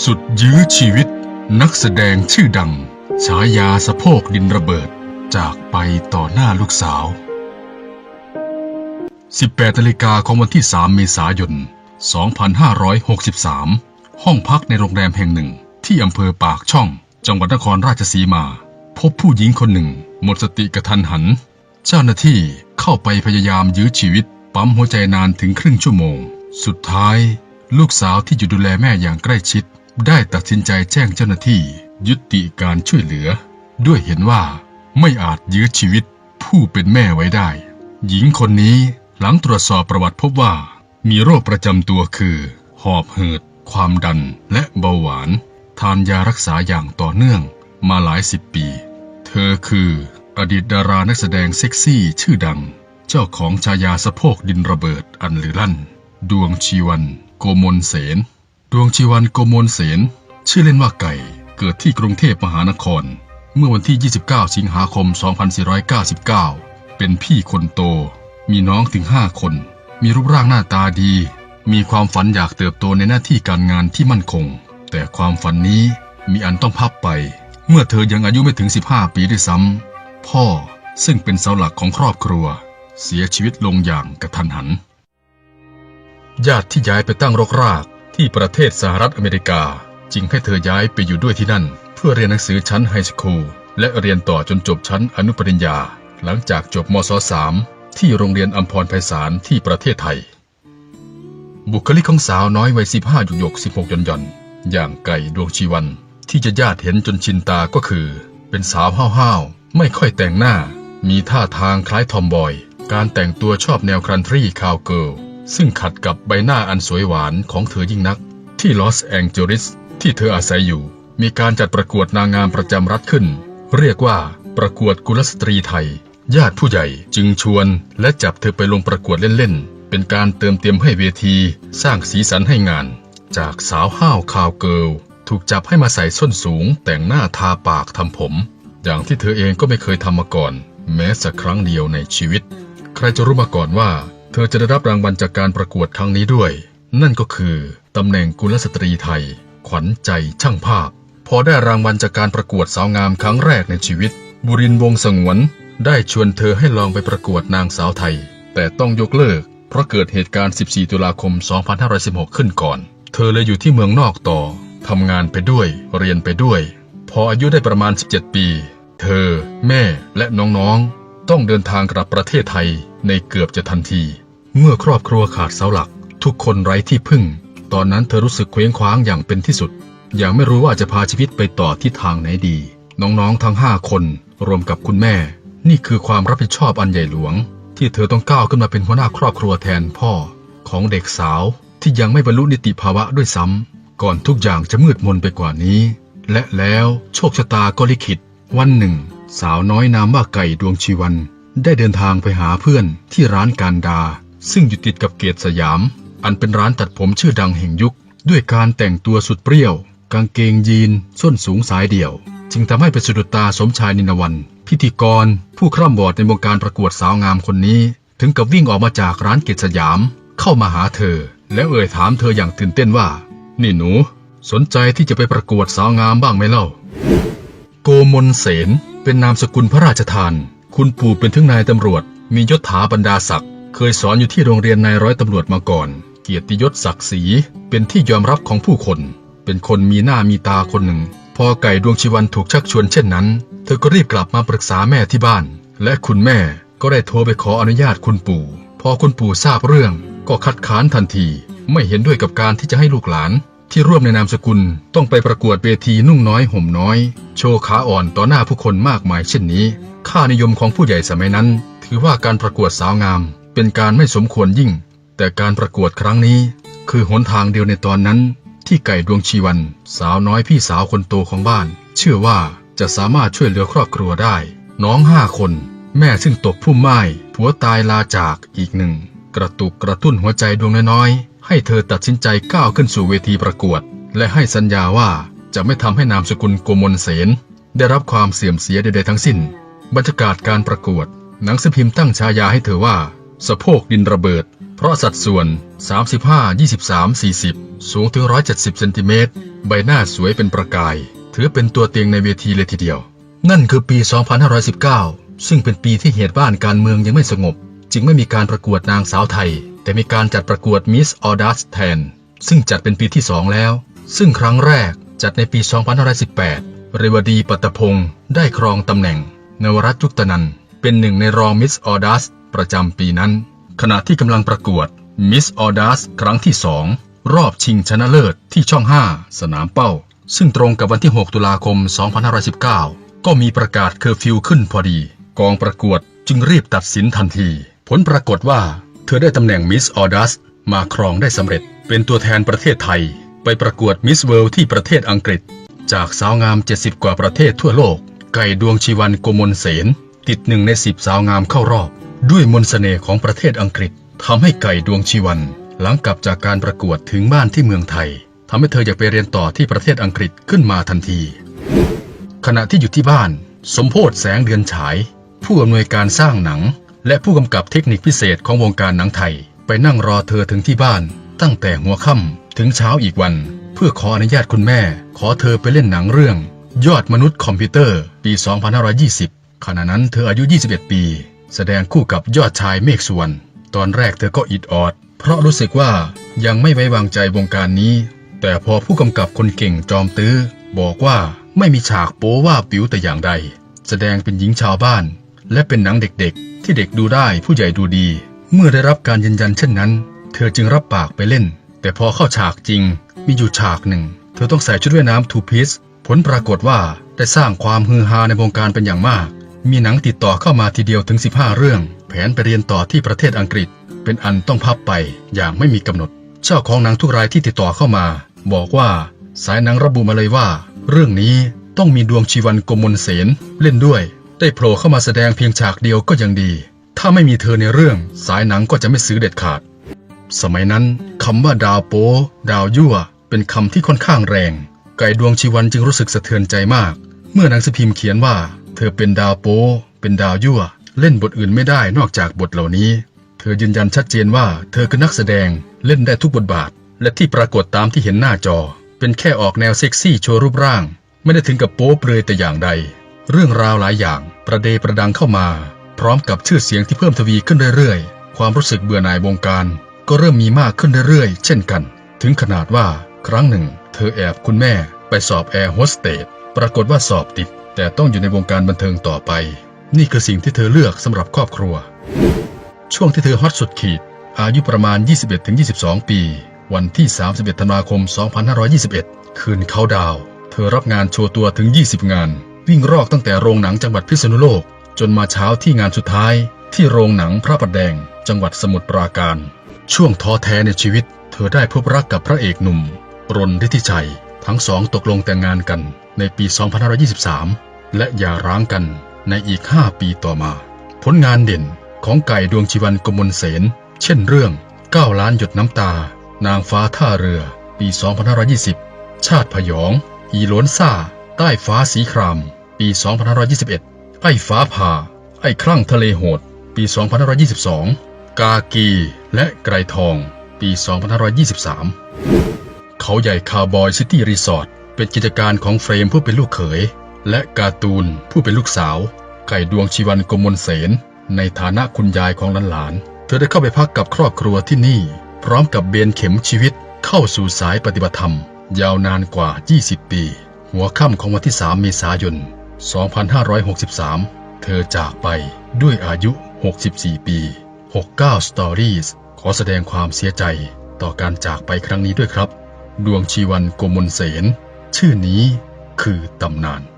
สุดยื้อชีวิตนักแสดงชื่อดัง ฉายาสะโพกดินระเบิดจากไปต่อหน้าลูกสาว 18นาฬิกาของวันที่ 3 เมษายน 2563 ห้องพักในโรงแรมแห่งหนึ่ง ที่อำเภอปากช่อง จังหวัดนครราชสีมา พบผู้หญิงคนหนึ่ง หมดสติกระทันหัน เจ้าหน้าที่เข้าไปพยายามยื้อชีวิต ปั๊มหัวใจนานถึงครึ่งชั่วโมง สุดท้าย ลูกสาวที่อยู่ดูแลแม่อย่างใกล้ชิด ได้ตัดสินใจแจ้งเจ้าหน้าที่ยุติการช่วยเหลือ ด้วยเห็นว่าไม่อาจยื้อชีวิตผู้เป็นแม่ไว้ได้ หญิงคนนี้หลังตรวจสอบประวัติพบว่า มีโรคประจำตัวคือ หอบหืด ความดันและเบาหวาน ทานยารักษาอย่างต่อเนื่องมาหลายสิบปี เธอคืออดีตดารานักแสดงเซ็กซี่ชื่อดัง เจ้าของชายาสะโพกดินระเบิดอันลือลั่น ดวงชีวัน โกมลเสน ดวงชีวันโกมลเสน ชื่อเล่นว่าไก่ เกิดที่กรุงเทพมหานคร เมื่อวันที่ 29 สิงหาคม 2499 เป็นพี่คนโต มีน้องถึง 5 คน มีรูปร่างหน้าตาดี มีความฝันอยากเติบโตในหน้าที่การงานที่มั่นคง แต่ความฝันนี้มีอันต้องพับไป เมื่อเธอยังอายุไม่ถึง 15 ปีด้วยซ้ำ พ่อซึ่งเป็นเสาหลักของครอบครัว เสียชีวิตลงอย่างกระทันหัน ญาติที่ย้ายไปตั้งรกราก ที่ประเทศสหรัฐอเมริกา จึงให้เธอย้ายไปอยู่ด้วยที่นั่น เพื่อเรียนหนังสือชั้นไฮสคูลและเรียนต่อจนจบชั้นอนุปริญญา หลังจากจบมศ .3 ที่โรงเรียนอัมพรไพศาลที่ประเทศไทย บุคลิกของสาวน้อยวัย 15หยกหยก16หย่อนหย่อนอย่างไก่ดวงชีวัน ที่จะญาติเห็นจนชินตาก็คือ เป็นสาวห้าวๆ ไม่ค่อยแต่งหน้า มีท่าทางคล้ายทอมบอย การแต่งตัวชอบแนวครันทรีคาวเกิล ซึ่งขัดกับใบหน้าอันสวยหวานของเธอยิ่งนัก ที่ลอสแองเจลิสที่เธออาศัยอยู่ มีการจัดประกวดนางงามประจำรัฐขึ้น เรียกว่าประกวดกุลสตรีไทย ญาติผู้ใหญ่จึงชวนและจับเธอไปลงประกวดเล่นๆ เป็นการเติมเต็มให้เวที สร้างสีสันให้งาน จากสาวห้าวคาวเกิลถูกจับให้มาใส่ส้นสูง แต่งหน้าทาปากทำผม อย่างที่เธอเองก็ไม่เคยทำมาก่อน แม้สักครั้งเดียวในชีวิต ใครจะรู้มาก่อนว่า เธอจะได้รับรางวัลจากการประกวดครั้งนี้ด้วย นั่นก็คือตำแหน่งกุลสตรีไทย ขวัญใจช่างภาพ พอได้รางวัลจากการประกวดสาวงามครั้งแรกในชีวิต บุรินทร์วงสงวน ได้ชวนเธอให้ลองไปประกวดนางสาวไทย แต่ต้องยกเลิก เพราะเกิดเหตุการณ์ 14 ตุลาคม 2516 ขึ้นก่อน เธอเลยอยู่ที่เมืองนอกต่อทำงานไปด้วย เรียนไปด้วย พออายุได้ประมาณ 17 ปี เธอ แม่และน้องๆ ต้องเดินทางกลับประเทศไทยในเกือบจะทันที เมื่อครอบครัวขาดเสาหลัก ทุกคนไร้ที่พึ่ง ตอนนั้นเธอรู้สึกเคว้งคว้างอย่างเป็นที่สุด อย่างไม่รู้ว่าจะพาชีวิตไปต่อทิศทางไหนดี น้องๆทั้งห้าคน รวมกับคุณแม่ นี่คือความรับผิดชอบอันใหญ่หลวง ที่เธอต้องก้าวขึ้นมาเป็นหัวหน้าครอบครัวแทนพ่อ ของเด็กสาวที่ยังไม่บรรลุนิติภาวะด้วยซ้ำก่อนทุกอย่างจะมืดมนไปกว่านี้ และแล้วโชคชะตาก็ลิขิต วันหนึ่ง สาวน้อยนามว่าไก่ดวงชีวัน ได้เดินทางไปหาเพื่อนที่ร้านการดา ซึ่งอยู่ติดกับเกตสยาม อันเป็นร้านตัดผมชื่อดังแห่งยุค ด้วยการแต่งตัวสุดเปรี้ยว กางเกงยีน ส้นสูงสายเดี่ยว จึงทำให้เป็นสะดุดตาสมชายนินวัน พิธีกร ผู้คร่ำวอดในวงการประกวดสาวงามคนนี้ ถึงกับวิ่งออกมาจากร้านเกตสยาม เข้ามาหาเธอ แล้วเอ่ยถามเธออย่างตื่นเต้นว่า นี่หนู สนใจที่จะไปประกวดสาวงามบ้างไหมเล่า โกมลเสนเป็นนามสกุลพระราชทาน คุณปู่เป็นถึงนายตำรวจ มียศถาบรรดาศักดิ์ เคยสอนอยู่ที่โรงเรียนนายร้อยตำรวจมาก่อน เกียรติยศศักดิ์ศรีเป็นที่ยอมรับของผู้คน เป็นคนมีหน้ามีตาคนหนึ่ง พอไก่ดวงชีวันถูกชักชวนเช่นนั้น เธอก็รีบกลับมาปรึกษาแม่ที่บ้าน และคุณแม่ก็ได้โทรไปขออนุญาตคุณปู่ พอคุณปู่ทราบเรื่อง ก็คัดค้านทันที ไม่เห็นด้วยกับการที่จะให้ลูกหลาน ที่ร่วมในนามสกุลต้องไปประกวดเวทีนุ่งน้อยห่มน้อย โชว์ขาอ่อนต่อหน้าผู้คนมากมายเช่นนี้ ค่านิยมของผู้ใหญ่สมัยนั้น ถือว่าการประกวดสาวงาม เป็นการไม่สมควรยิ่ง แต่การประกวดครั้งนี้ คือหนทางเดียวในตอนนั้น ที่ไก่ดวงชีวัน สาวน้อยพี่สาวคนโตของบ้าน เชื่อว่าจะสามารถช่วยเหลือครอบครัวได้ น้องห้าคน แม่ซึ่งตกพุ่มไม้ผัวตายลาจากอีกหนึ่ง กระตุกกระตุ้นหัวใจดวงน้อยๆให้เธอตัดสินใจก้าวขึ้นสู่เวทีประกวด และให้สัญญาว่าจะไม่ทำให้นามสกุลโกมลเสนได้รับความเสื่อมเสียใดๆทั้งสิ้น บรรยากาศการประกวด หนังสือพิมพ์ตั้งฉายาให้เธอว่า สะโพกดินระเบิด เพราะสัดส่วน 35 23 40 สูงถึง 170 เซนติเมตร ใบหน้าสวยเป็นประกาย ถือเป็นตัวเตียงในเวทีเลยทีเดียว นั่นคือปี 2519 ซึ่งเป็นปีที่เหตุบ้านการเมืองยังไม่สงบ จึงไม่มีการประกวดนางสาวไทย แต่มีการจัดประกวดมิสออดัสแทน ซึ่งจัดเป็นปีที่สองแล้ว ซึ่งครั้งแรกจัดในปี 2518 เรวดีปัตตพงศ์ได้ครองตำแหน่งนวรัตน์ยุตนันเป็นหนึ่งในรองมิสออดัส ประจำปีนั้น ขณะที่กำลังประกวดมิสออดัสครั้งที่สองรอบชิงชนะเลิศที่ช่อง 5 สนามเป้า ซึ่งตรงกับวันที่ 6 ตุลาคม 2519 ก็มีประกาศเคอร์ฟิวขึ้นพอดี กองประกวดจึงรีบตัดสินทันที ผลปรากฏว่า เธอได้ตำแหน่งมิสออดัสมาครองได้สำเร็จ เป็นตัวแทนประเทศไทย ไปประกวดมิสเวิลด์ที่ประเทศอังกฤษ จากสาวงาม 70 กว่าประเทศทั่วโลก ไก่ดวงชีวันโกมลเสนติดหนึ่งในสิบสาวงามเข้ารอบ ด้วยมนต์เสน่ห์ของประเทศอังกฤษทำให้ไก่ดวงชีวัน หลังกลับจากการประกวดถึงบ้านที่เมืองไทยทำให้เธออยากไปเรียนต่อที่ประเทศอังกฤษขึ้นมาทันที ขณะที่อยู่ที่บ้าน สมโพศแสงเดือนฉาย ผู้อำนวยการสร้างหนัง และผู้กำกับเทคนิคพิเศษของวงการหนังไทย ไปนั่งรอเธอถึงที่บ้าน ตั้งแต่หัวค่ำถึงเช้าอีกวัน เพื่อขออนุญาตคุณแม่ ขอเธอไปเล่นหนังเรื่อง ยอดมนุษย์คอมพิวเตอร์ ปี 2520 ขณะนั้นเธออายุ 21 ปี แสดงคู่กับยอดชายเมฆสุวรรณตอนแรกเธอก็อิดออด เพราะรู้สึกว่ายังไม่ไว้วางใจวงการนี้ แต่พอผู้กำกับคนเก่งจอมตื้อ บอกว่าไม่มีฉากโป๊ว่าปิ๋วแต่อย่างใด แสดงเป็นหญิงชาวบ้าน และเป็นหนังเด็กๆ ที่เด็กดูได้ผู้ใหญ่ดูดี เมื่อได้รับการยืนยันเช่นนั้น เธอจึงรับปากไปเล่น แต่พอเข้าฉากจริง มีอยู่ฉากหนึ่ง เธอต้องใส่ชุดว่ายน้ำทูพีซผลปรากฏว่าได้สร้างความฮือฮาในวงการเป็นอย่างมาก มีหนังติดต่อเข้ามาทีเดียวถึง 15 เรื่อง แผนไปเรียนต่อที่ประเทศอังกฤษ เป็นอันต้องพับไปอย่างไม่มีกำหนด เจ้าของหนังทุกรายที่ติดต่อเข้ามา บอกว่าสายหนังระบุมาเลยว่า เรื่องนี้ต้องมีดวงชีวันกมลเสนเล่นด้วย ได้โผล่เข้ามาแสดงเพียงฉากเดียวก็ยังดี ถ้าไม่มีเธอในเรื่อง สายหนังก็จะไม่ซื้อเด็ดขาด สมัยนั้นคำว่าดาวโปดาวยั่ว เป็นคำที่ค่อนข้างแรง ไก่ดวงชีวันจึงรู้สึกสะเทือนใจมาก เมื่อหนังสือพิมพ์เขียนว่า ธอเป็นดาวโปเป็นดาวยั่ว เล่นบทอื่นไม่ได้นอกจากบทเหล่านี้ เธอยืนยันชัดเจนว่า เธอคือนักแสดงเล่นได้ทุกบทบาท และที่ปรากฏตามที่เห็นหน้าจอ เป็นแค่ออกแนวเซ็กซี่โชว์รูปร่าง ไม่ได้ถึงกับโป๊เปลือยแต่อย่างใด เรื่องราวหลายอย่างประเดประดังเข้ามา พร้อมกับชื่อเสียงที่เพิ่มทวีขึ้นเรื่อยๆ ความรู้สึกเบื่อหน่ายวงการ ก็เริ่มมีมากขึ้นเรื่อยๆ เช่นกัน ถึงขนาดว่าครั้งหนึ่ง เธอแอบคุณแม่ไปสอบแอร์โฮสเตสปรากฏว่าสอบติด แต่ต้องอยู่ในวงการบันเทิงต่อไป นี่คือสิ่งที่เธอเลือกสำหรับครอบครัว ช่วงที่เธอฮอตสุดขีด อายุประมาณ 21-22 ปี วันที่ 31 ธันวาคม 2521 คืนเขาดาว เธอรับงานโชว์ตัวถึง 20 งาน วิ่งรอกตั้งแต่โรงหนังจังหวัดพิษณุโลก จนมาเช้าที่งานสุดท้าย ที่โรงหนังพระประแดง จังหวัดสมุทรปราการ ช่วงท้อแท้ในชีวิต เธอได้พบรักกับพระเอกหนุ่มรนฤทธิชัย ทั้งสองตกลงแต่งงานกันในปี 2523 และหย่าร้างกันในอีก 5 ปีต่อมา ผลงานเด่นของไก่ดวงชีวันกมลเสน เช่นเรื่อง9ล้านหยดน้ำตา นางฟ้าท่าเรือ ปี 2520 ชาติพยอง อีโลนซ่า ใต้ฟ้าสีคราม ปี 2521 ไอ้ฟ้าผ่า ไอ้คลั่งทะเลโหด ปี 2522 กากี และไกรทอง ปี 2523 เขาใหญ่คาวบอยซิตี้รีสอร์ทเป็นกิจการของเฟรมผู้เป็นลูกเขย และการ์ตูนผู้เป็นลูกสาว ไก่ดวงชีวันกมลเสน ในฐานะคุณยายของหลานๆ เธอได้เข้าไปพักกับครอบครัวที่นี่ พร้อมกับเบนเข็มชีวิตเข้าสู่สายปฏิบัติธรรม ยาวนานกว่า 20 ปี หัวค่ำของวันที่ 3 เมษายน 2563 เธอจากไปด้วยอายุ 64 ปี 69 Stories ขอแสดงความเสียใจต่อการจากไปครั้งนี้ด้วยครับ ดวงชีวันโกมลเสน ชื่อนี้คือตำนาน